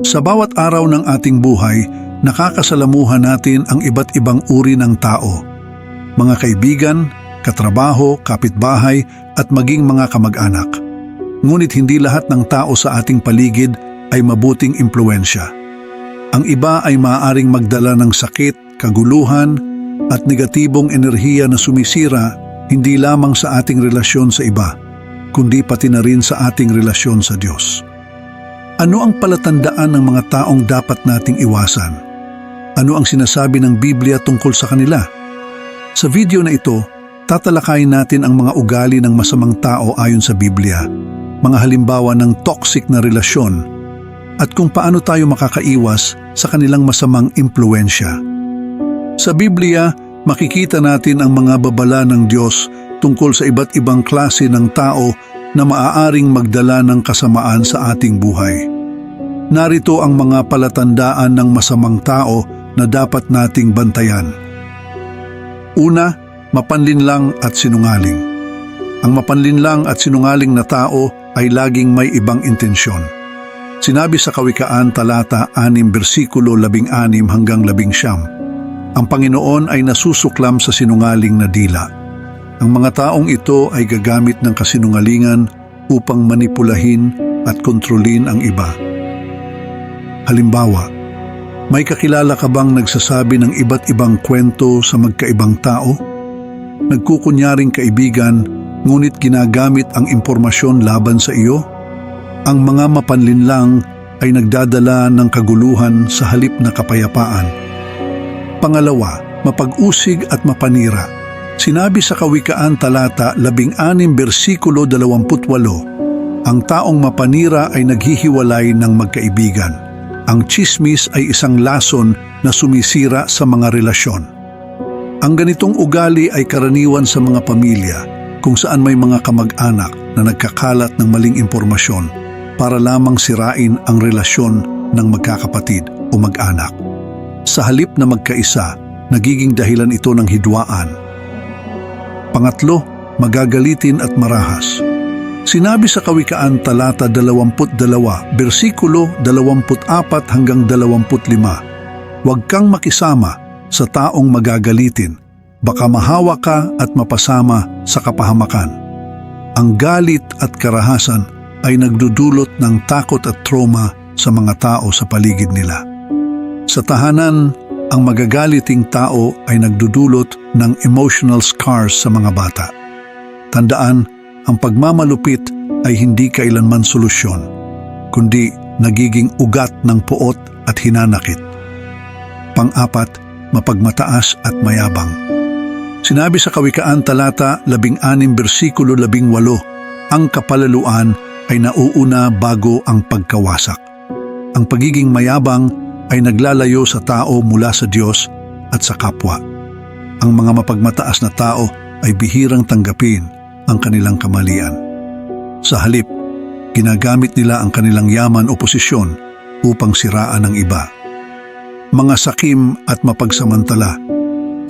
Sa bawat araw ng ating buhay, nakakasalamuhan natin ang iba't ibang uri ng tao. Mga kaibigan, katrabaho, kapitbahay at maging mga kamag-anak. Ngunit hindi lahat ng tao sa ating paligid ay mabuting impluensya. Ang iba ay maaaring magdala ng sakit, kaguluhan at negatibong enerhiya na sumisira hindi lamang sa ating relasyon sa iba, kundi pati na rin sa ating relasyon sa Diyos. Ano ang palatandaan ng mga taong dapat nating iwasan? Ano ang sinasabi ng Biblia tungkol sa kanila? Sa video na ito, tatalakayin natin ang mga ugali ng masamang tao ayon sa Biblia, mga halimbawa ng toxic na relasyon, at kung paano tayo makakaiwas sa kanilang masamang impluensya. Sa Biblia, makikita natin ang mga babala ng Diyos tungkol sa iba't ibang klase ng tao na maaaring magdala ng kasamaan sa ating buhay. Narito ang mga palatandaan ng masamang tao na dapat nating bantayan. Una, mapanlinlang at sinungaling. Ang mapanlinlang at sinungaling na tao ay laging may ibang intensyon. Sinabi sa Kawikaan talata 6 bersikulo 16 hanggang 19, ang Panginoon ay nasusuklam sa sinungaling na dila. Ang mga taong ito ay gagamit ng kasinungalingan upang manipulahin at kontrolin ang iba. Halimbawa, may kakilala ka bang nagsasabi ng iba't ibang kwento sa magkaibang tao? Nagkukunyaring kaibigan ngunit ginagamit ang impormasyon laban sa iyo? Ang mga mapanlinlang ay nagdadala ng kaguluhan sa halip na kapayapaan. Pangalawa, mapag-usig at mapanira. Sinabi sa Kawikaan talata 16 bersikulo 28, ang taong mapanira ay naghihiwalay ng magkaibigan. Ang chismis ay isang lason na sumisira sa mga relasyon. Ang ganitong ugali ay karaniwan sa mga pamilya kung saan may mga kamag-anak na nagkakalat ng maling impormasyon para lamang sirain ang relasyon ng magkakapatid o mag-anak. Sa halip na magkaisa, nagiging dahilan ito ng hidwaan. Pangatlo, magagalitin at marahas. Sinabi sa Kawikaan talata 22, bersikulo 24 hanggang 25, Huwag kang makisama sa taong magagalitin, baka mahawa ka at mapasama sa kapahamakan. Ang galit at karahasan ay nagdudulot ng takot at trauma sa mga tao sa paligid nila. Sa tahanan, ang magagaliting tao ay nagdudulot ng emotional scars sa mga bata. Tandaan, ang pagmamalupit ay hindi kailanman solusyon, kundi nagiging ugat ng puot at hinanakit. Pang-apat, mapagmataas at mayabang. Sinabi sa Kawikaan talata 16 bersikulo 18, ang kapalaluan ay nauuna bago ang pagkawasak. Ang pagiging mayabang ay naglalayo sa tao mula sa Diyos at sa kapwa. Ang mga mapagmataas na tao ay bihirang tanggapin ang kanilang kamalian. Sa halip, ginagamit nila ang kanilang yaman o posisyon upang siraan ang iba. Mga sakim at mapagsamantala.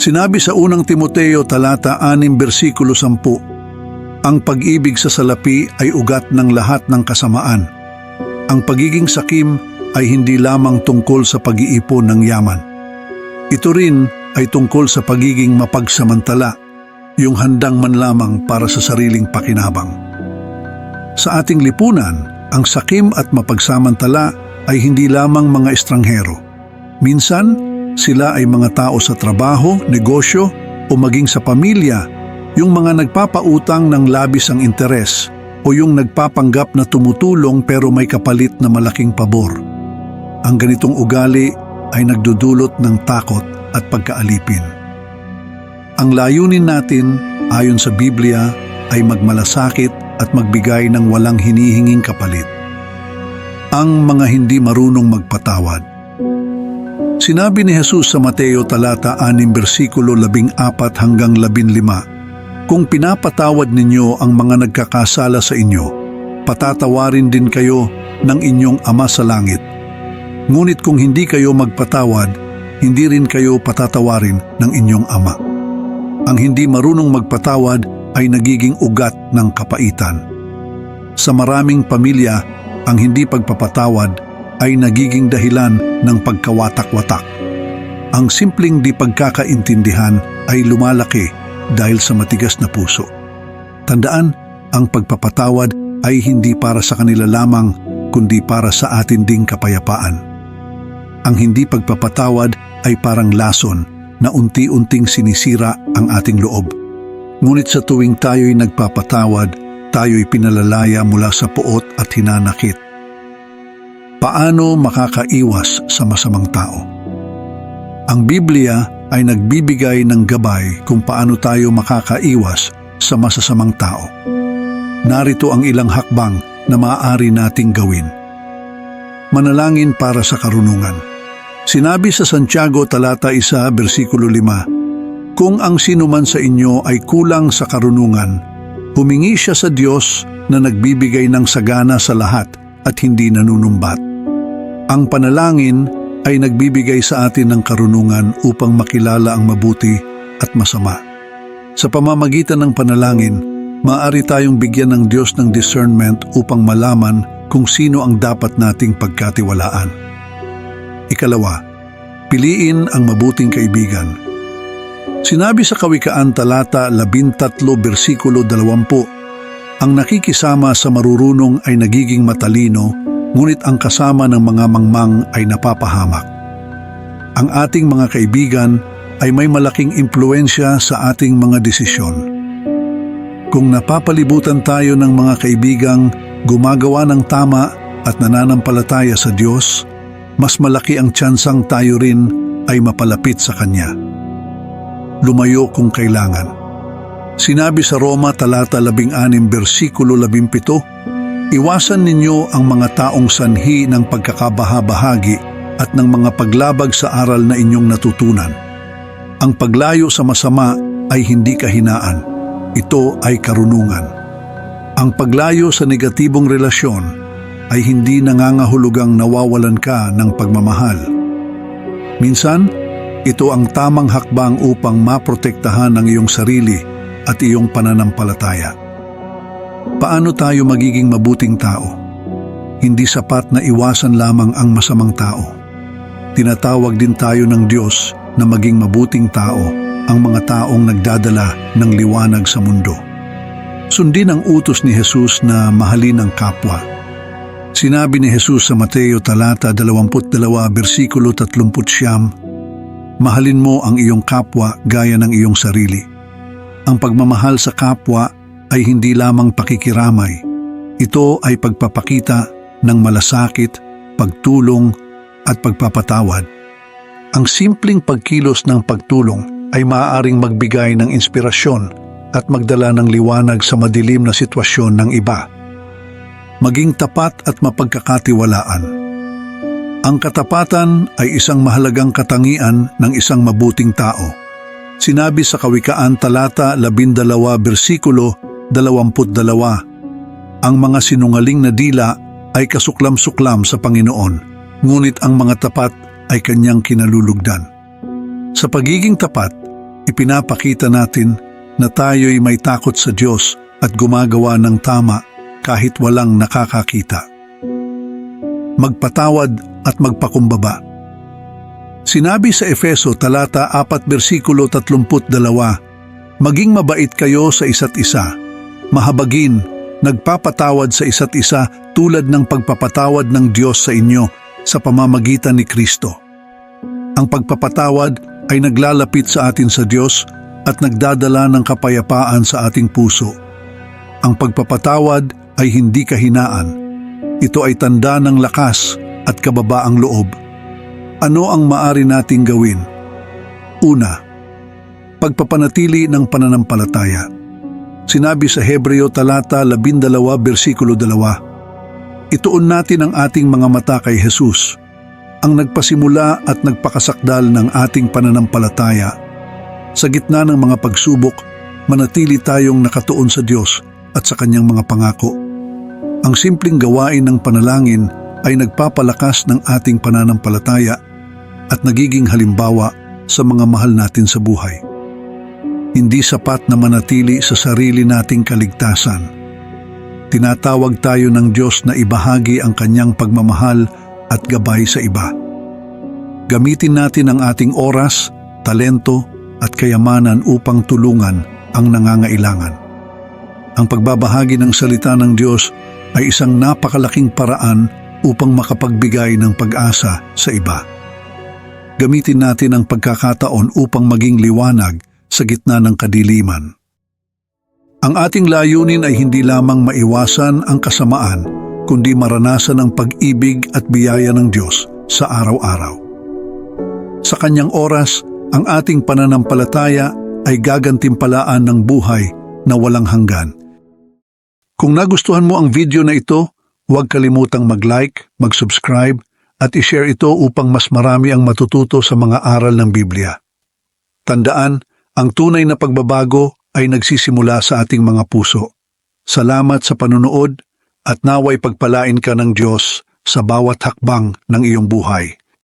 Sinabi sa unang Timoteo talata 6 bersikulo 10, ang pag-ibig sa salapi ay ugat ng lahat ng kasamaan. Ang pagiging sakim ay hindi lamang tungkol sa pag-iipon ng yaman. Ito rin ay tungkol sa pagiging mapagsamantala, yung handang man lamang para sa sariling pakinabang. Sa ating lipunan, ang sakim at mapagsamantala ay hindi lamang mga estranghero. Minsan, sila ay mga tao sa trabaho, negosyo o maging sa pamilya, yung mga nagpapautang ng labis ang interes o yung nagpapanggap na tumutulong pero may kapalit na malaking pabor. Ang ganitong ugali ay nagdudulot ng takot at pagkaalipin. Ang layunin natin ayon sa Biblia ay magmalasakit at magbigay ng walang hinihinging kapalit. Ang mga hindi marunong magpatawad. Sinabi ni Jesus sa Mateo talata 6 bersikulo 14 hanggang 15, Kung pinapatawad ninyo ang mga nagkakasala sa inyo, patatawarin din kayo ng inyong Ama sa Langit. Ngunit kung hindi kayo magpatawad, hindi rin kayo patatawarin ng inyong Ama. Ang hindi marunong magpatawad ay nagiging ugat ng kapaitan. Sa maraming pamilya, ang hindi pagpapatawad ay nagiging dahilan ng pagkawatak-watak. Ang simpleng di pagkakaintindihan ay lumalaki dahil sa matigas na puso. Tandaan, ang pagpapatawad ay hindi para sa kanila lamang kundi para sa atin ding kapayapaan. Ang hindi pagpapatawad ay parang lason na unti-unting sinisira ang ating loob. Ngunit sa tuwing tayo'y nagpapatawad, tayo'y pinalalaya mula sa puot at hinanakit. Paano makakaiwas sa masamang tao? Ang Biblia ay nagbibigay ng gabay kung paano tayo makakaiwas sa masasamang tao. Narito ang ilang hakbang na maaari nating gawin. Manalangin para sa karunungan. Sinabi sa Santiago talata 1 bersikulo 5, Kung ang sinuman sa inyo ay kulang sa karunungan, humingi siya sa Diyos na nagbibigay ng sagana sa lahat at hindi nanunumbat. Ang panalangin ay nagbibigay sa atin ng karunungan upang makilala ang mabuti at masama. Sa pamamagitan ng panalangin, maaari tayong bigyan ng Diyos ng discernment upang malaman kung sino ang dapat nating pagkatiwalaan. Ikalawa, piliin ang mabuting kaibigan. Sinabi sa Kawikaan talata 13 bersikulo 20, ang nakikisama sa marurunong ay nagiging matalino, ngunit ang kasama ng mga mangmang ay napapahamak. Ang ating mga kaibigan ay may malaking impluensya sa ating mga desisyon. Kung napapalibutan tayo ng mga kaibigang gumagawa ng tama at nananampalataya sa Diyos, mas malaki ang tsansang tayo rin ay mapalapit sa Kanya. Lumayo kung kailangan. Sinabi sa Roma talata 16 bersikulo 17, Iwasan ninyo ang mga taong sanhi ng pagkakabaha-bahagi at ng mga paglabag sa aral na inyong natutunan. Ang paglayo sa masama ay hindi kahinaan. Ito ay karunungan. Ang paglayo sa negatibong relasyon ay hindi nangangahulugang nawawalan ka ng pagmamahal. Minsan, ito ang tamang hakbang upang maprotektahan ang iyong sarili at iyong pananampalataya. Paano tayo magiging mabuting tao? Hindi sapat na iwasan lamang ang masamang tao. Tinatawag din tayo ng Diyos na maging mabuting tao ang mga taong nagdadala ng liwanag sa mundo. Sundin ang utos ni Jesus na mahalin ang kapwa. Sinabi ni Jesus sa Mateo talata 22 bersikulo 30 Mahalin mo ang iyong kapwa gaya ng iyong sarili. Ang pagmamahal sa kapwa ay hindi lamang pakikiramay. Ito ay pagpapakita ng malasakit, pagtulong at pagpapatawad. Ang simpleng pagkilos ng pagtulong ay maaaring magbigay ng inspirasyon at magdala ng liwanag sa madilim na sitwasyon ng iba. Maging tapat at mapagkakatiwalaan. Ang katapatan ay isang mahalagang katangian ng isang mabuting tao. Sinabi sa Kawikaan talata 12 bersikulo 22, Ang mga sinungaling na dila ay kasuklam-suklam sa Panginoon, ngunit ang mga tapat ay kanyang kinalulugdan. Sa pagiging tapat, ipinapakita natin na tayo'y may takot sa Diyos at gumagawa ng tama kahit walang nakakakita. Magpatawad at magpakumbaba. Sinabi sa Efeso talata 4 bersikulo 32, Maging mabait kayo sa isa't isa, mahabagin, nagpapatawad sa isa't isa tulad ng pagpapatawad ng Diyos sa inyo sa pamamagitan ni Kristo. Ang pagpapatawad ay naglalapit sa atin sa Diyos at nagdadala ng kapayapaan sa ating puso. Ang pagpapatawad ay hindi kahinaan. Ito ay tanda ng lakas at kababaang loob. Ano ang maari nating gawin? Una, pagpapanatili ng pananampalataya. Sinabi sa Hebreo talata 12 bersikulo 2, Ituon natin ang ating mga mata kay Jesus, ang nagpasimula at nagpakasakdal ng ating pananampalataya. Sa gitna ng mga pagsubok, manatili tayong nakatuon sa Diyos at sa kanyang mga pangako. Ang simpleng gawain ng panalangin ay nagpapalakas ng ating pananampalataya at nagiging halimbawa sa mga mahal natin sa buhay. Hindi sapat na manatili sa sarili nating kaligtasan. Tinatawag tayo ng Diyos na ibahagi ang kanyang pagmamahal at gabay sa iba. Gamitin natin ang ating oras, talento at kayamanan upang tulungan ang nangangailangan. Ang pagbabahagi ng salita ng Diyos ay isang napakalaking paraan upang makapagbigay ng pag-asa sa iba. Gamitin natin ang pagkakataon upang maging liwanag sa gitna ng kadiliman. Ang ating layunin ay hindi lamang maiwasan ang kasamaan, kundi maranasan ang pag-ibig at biyaya ng Diyos sa araw-araw. Sa kanyang oras, ang ating pananampalataya ay gagantimpalaan ng buhay na walang hanggan. Kung nagustuhan mo ang video na ito, huwag kalimutang mag-like, mag-subscribe at i-share ito upang mas marami ang matututo sa mga aral ng Biblia. Tandaan, ang tunay na pagbabago ay nagsisimula sa ating mga puso. Salamat sa panonood at naway pagpalain ka ng Diyos sa bawat hakbang ng iyong buhay.